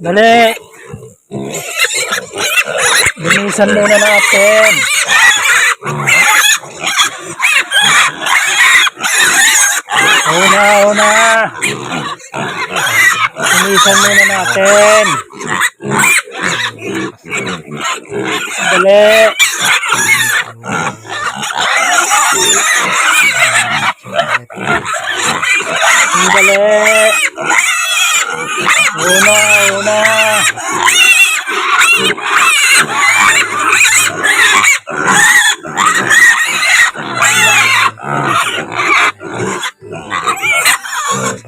Dali! Linisan muna natin. Una, una. Linisan muna natin. Dali. Dali. Una, una.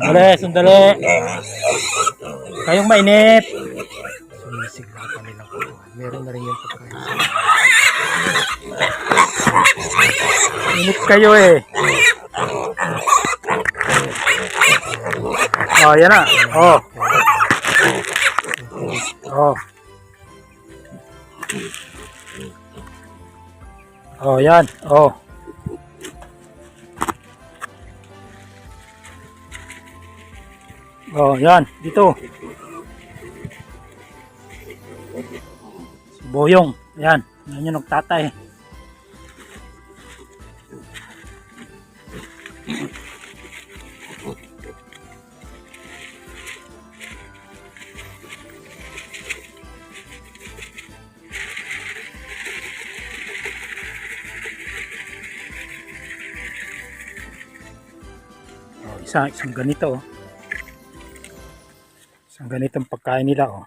Dali, sandali. Kayong mainit. Sumisigla pa nila ko. Meron na rin yung pagkain. Init kayo eh. Oh, yan na. Oh. Oh. Oh, yan. Oh. Oh, yan. Dito. Boyong. Yan. Yan yung nagtatay. Oh, isa, isang ganito. Oh. Isang ganitong pagkain nila. Oh.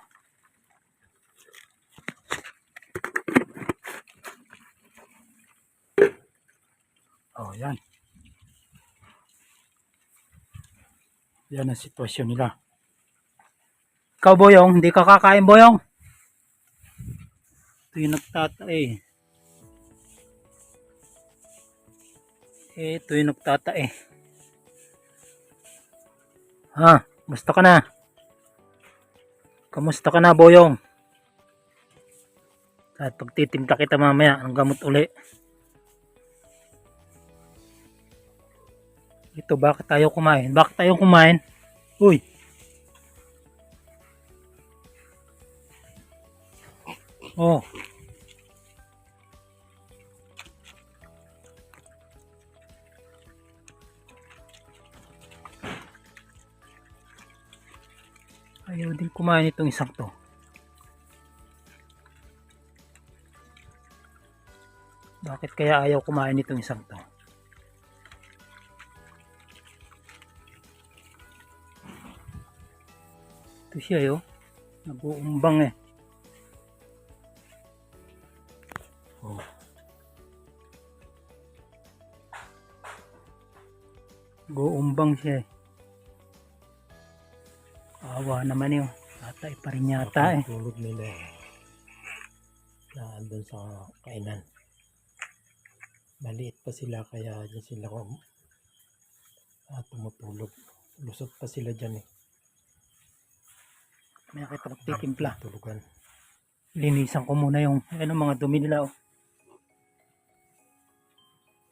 Oh, yan. Yan ang sitwasyon nila. Ikaw, Boyong, hindi ka kakain, Boyong. Ito yung nagtatae. Eh, ito yung nagtatae. Ha, musta ka na? Kamusta ka na, Boyong? At pagtitimpla kita mamaya ng gamot uli. Ito, bakit tayo kumain? Bakit tayo kumain? Uy! Oh. Kumain itong isang to. Bakit kaya ayaw kumain itong isang to? Ito siya yo. Nag-uumbang eh. Oh. Guumbang siya eh. Awa naman yun. Tatay pa rin yata eh. Tulog nila eh. Na andun sa kainan. Maliit pa sila kaya dyan sila kum ah, tumutulog. Lusot pa sila dyan eh. May kita magtitimpla. Tulugan. Linisan ko muna yung ano, mga dumi nila. Oh.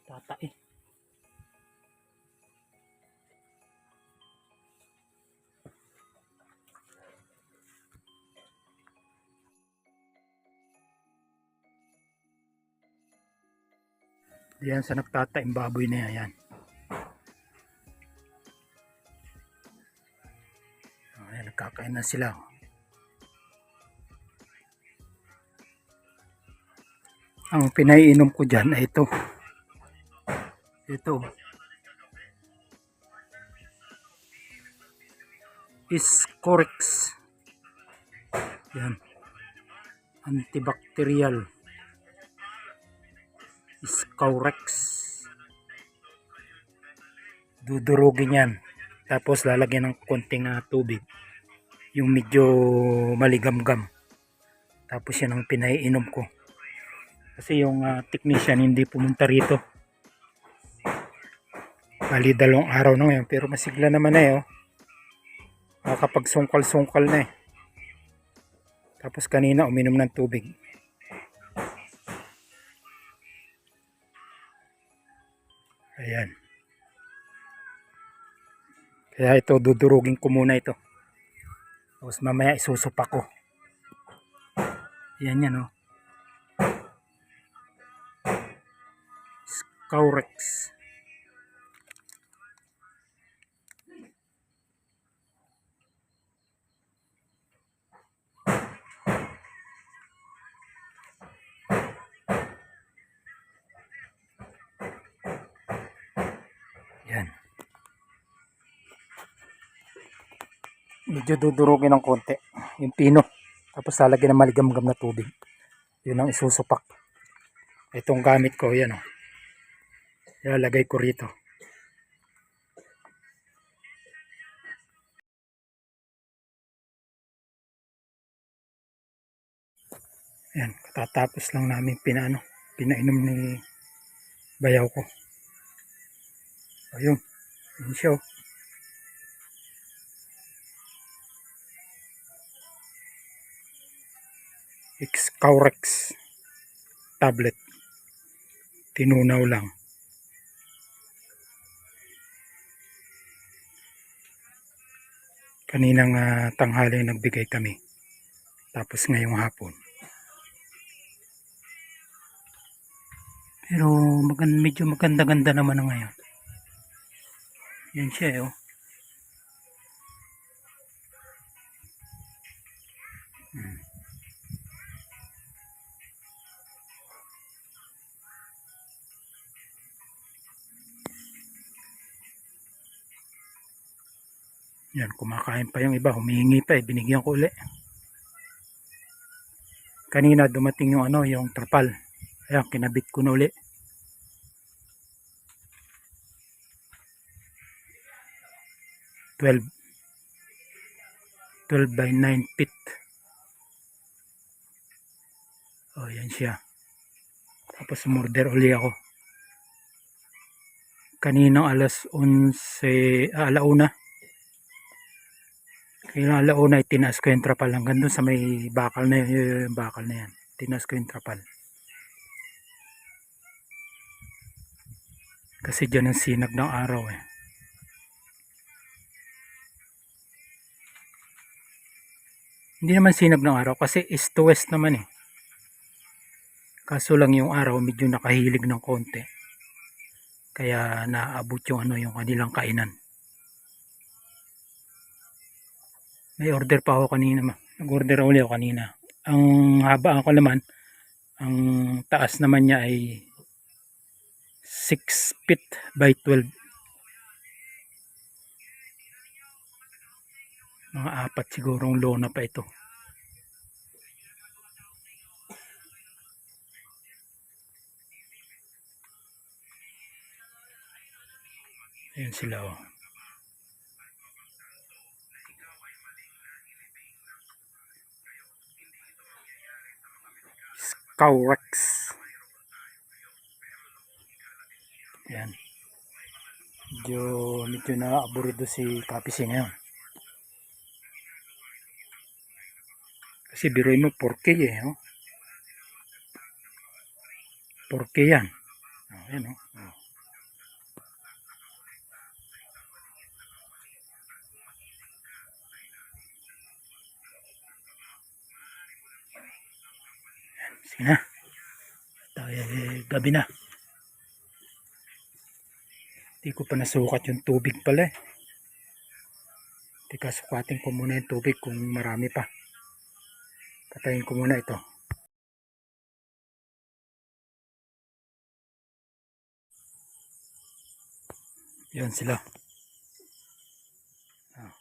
Tatay. Diyan sa nagtataim baboy na yan. yan. Ayan, nagkakain na sila. Ang pinaiinom ko dyan ay ito. Ito. Iscorix. Yan. Antibacterial. Iscaurex. Dudurugin yan. Tapos lalagyan ng konting ah, tubig. Yung medyo maligamgam. Tapos yan ang pinaiinom ko. Kasi yung ah, technician hindi pumunta rito. Bali dalawang araw na ngayon. Pero masigla naman na eh. Oh. Nakakapagsungkal-sungkal na eh. Tapos kanina uminom ng tubig. Ayan. Kaya ito, dudurugin ko muna ito. Tapos mamaya isusupa ko. Ayan yan, oh. Scaurex. Medyo dudurugin ng konti. Yung pino. Tapos lalagyan ng maligamgam na tubig. Yun ang isusupak. Itong gamit ko, yan o. Ilalagay ko rito. Yan, katatapos lang namin pinaano, pinainom ni bayaw ko. Ayun, yun siya Excaurex tablet. Tinunaw lang. Kaninang ah, tanghali nagbigay kami. Tapos ngayong hapon. Pero maganda, medyo maganda-ganda naman na ngayon. Yan siya eh, oh. Yan, kumakain pa yung iba. Humihingi pa eh. Binigyan ko uli. Kanina dumating yung ano, yung trapal. Ayan, kinabit ko na uli. Twelve. 12 by 9 feet. Oh, yan siya. Tapos umorder uli ako. Kaninang alas 11, ah, alauna. Kaya alauna itinaas ko yung trapal hanggang doon sa may bakal na yun, yung bakal na yan. Tinaas ko yung trapal. Kasi dyan ang sinag ng araw eh. Hindi naman sinag ng araw kasi east to west naman eh. Kaso lang yung araw medyo nakahilig ng konti. Kaya naabot yung ano yung kanilang kainan. May order pa ako kanina. Nag-order ulit ako kanina. Ang haba ako naman, ang taas naman niya ay 6 feet by 12. Mga apat sigurong lona pa ito. Ayan sila oh. Scaurex. Yan. Medyo, medyo na aburido si Kapisi ngayon. Kasi biruin mo 4K eh. Oh. 4K yan. Oh, yan oh. oh. Na. Tayo, eh, gabi na. Hindi ko pa nasukat yung tubig pala eh. Teka, sukatin ko muna yung tubig kung marami pa. Patayin ko muna ito. Yan sila. Ah,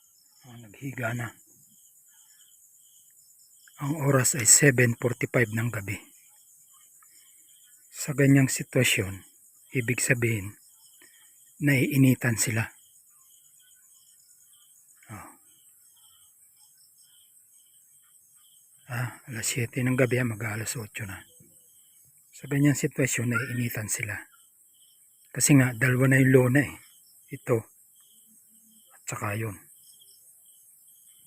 ah, naghiga na. Ang oras ay 7.45 ng gabi. Sa ganyang sitwasyon, ibig sabihin, naiinitan sila. Ah. Ah, alas 7 ng gabi, mag alas 8 na. Sa ganyang sitwasyon, naiinitan sila. Kasi nga, dalawa na yung lona eh. Ito. At saka yun.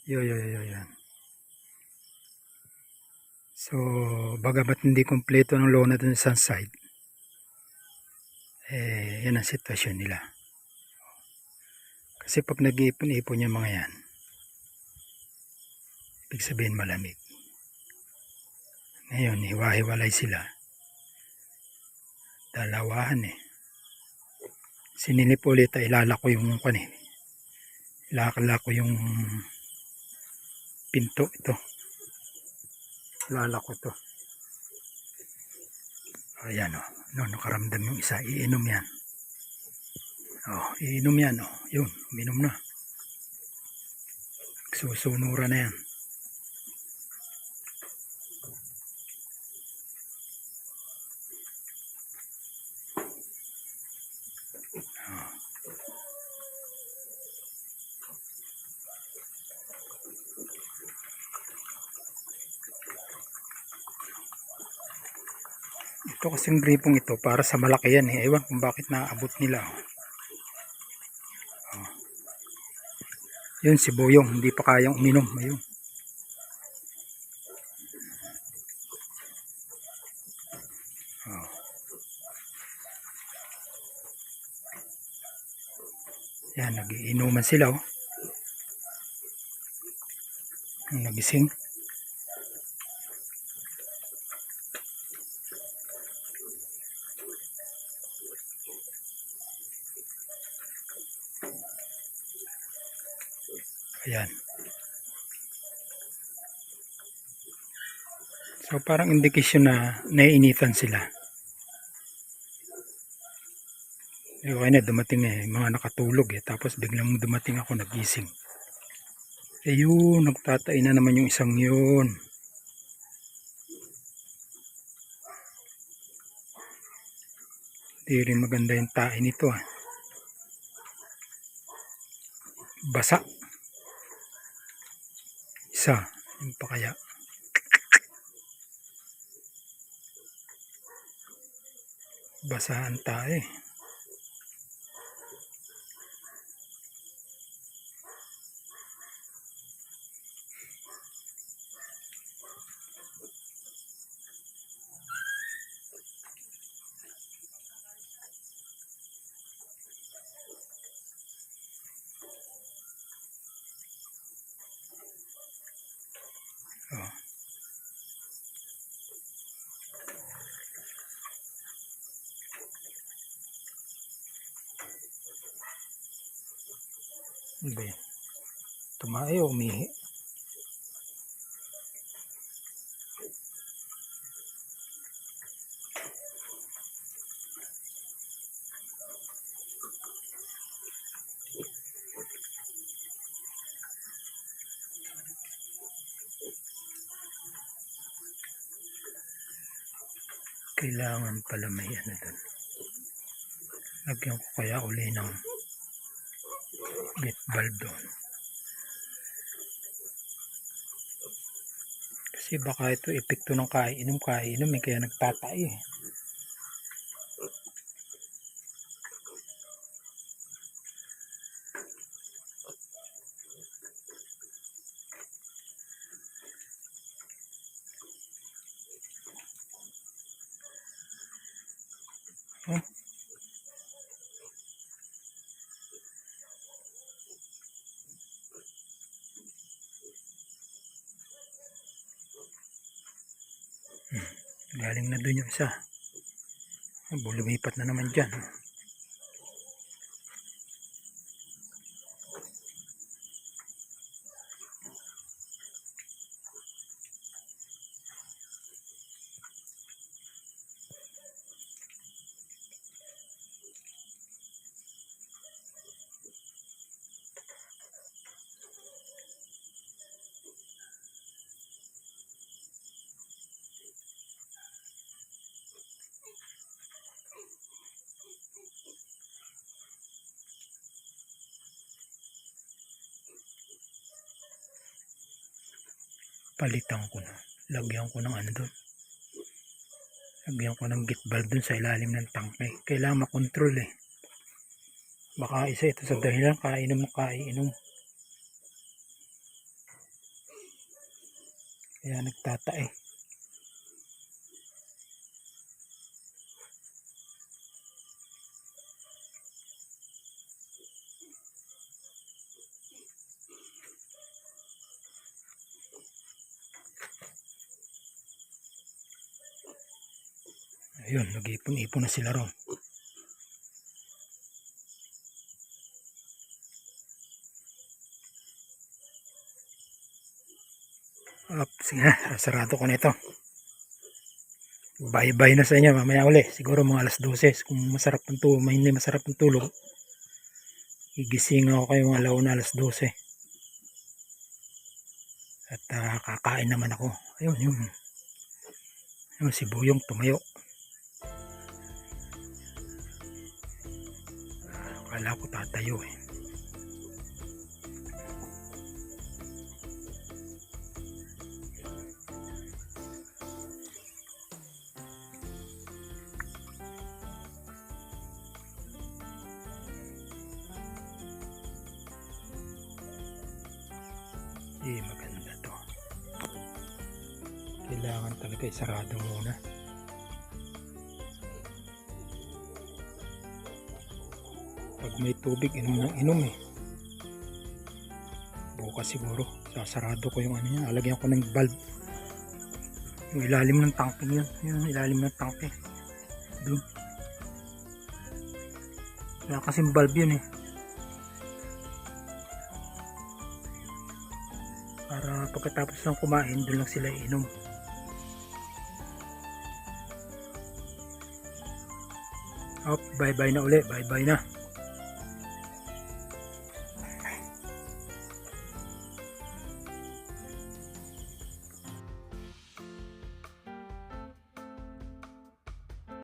Yo, yo, yo, yan. So, bagamat hindi kompleto ng lona dun sa side, eh, yan ang sitwasyon nila. Kasi pag nag-iipon-ipon yung mga yan, ibig sabihin malamig. Ngayon, hiwa-hiwalay sila. Dalawahan eh. Sinilip ulit ay ilalako yung kan eh. Ilalako yung pinto ito. Ilalako to. Ayan o. Oh. No, nakaramdam yung isa. Iinom yan. Oh, iinom yan. Oh. Yun, uminom na. Susunura na yan. Ito kasing gripong ito para sa malaki yan eh. Ewan kung bakit naaabot nila. Oh. Yun si Boyong, hindi pa kayang uminom. Ayun. Oh. Yan, nagiinuman sila oh. Yung Nagising. Ayan. So parang indikasyon na naiinitan sila. Eh, okay na, dumating eh, mga nakatulog eh. Tapos biglang dumating ako nagising. Eh yun, nagtatay na naman yung isang yun. Hindi rin maganda yung tae nito ah. Basa. Isa, yung pa kaya. Basahan tayo eh. Ano ba yan? Tumae o umihi? Kailangan pala may ano doon. Lagyan ko kaya uli ng gate valve doon. Kasi baka ito epekto ng kainom kainom eh, kaya nagtatay eh. Galing na dun yung isa. Lumipat na naman dyan. Palitan ko na. Lagyan ko ng ano doon. Lagyan ko ng gate valve doon sa ilalim ng tangke. Kailangan makontrol eh. Baka isa ito sa dahilan kainom kainom. Kaya nagtatae. Ayun, nag-ipon-ipon na sila ron. Na, sarado ko nito. Bye-bye na sa inyo, mamaya uli. Siguro mga alas 12, kung masarap ang tulog, may hindi masarap ang tulog. Igising ako kayo mga alauna alas 12. At ah, kakain naman ako. Ayun, yun. Yung si Buyong tumayo. Akala ko tatayo eh. Eh, maganda to. Kailangan talaga isarado muna. May tubig, inom ng inom eh. Bukas siguro, sasarado ko yung ano niya. Alagyan ko ng valve. Yung ilalim ng tangke yun. Yung ilalim ng tangke. Doon. Wala kasing valve yun eh. Para pagkatapos ng kumain, doon lang sila inom. Up, bye-bye na uli. Bye-bye na.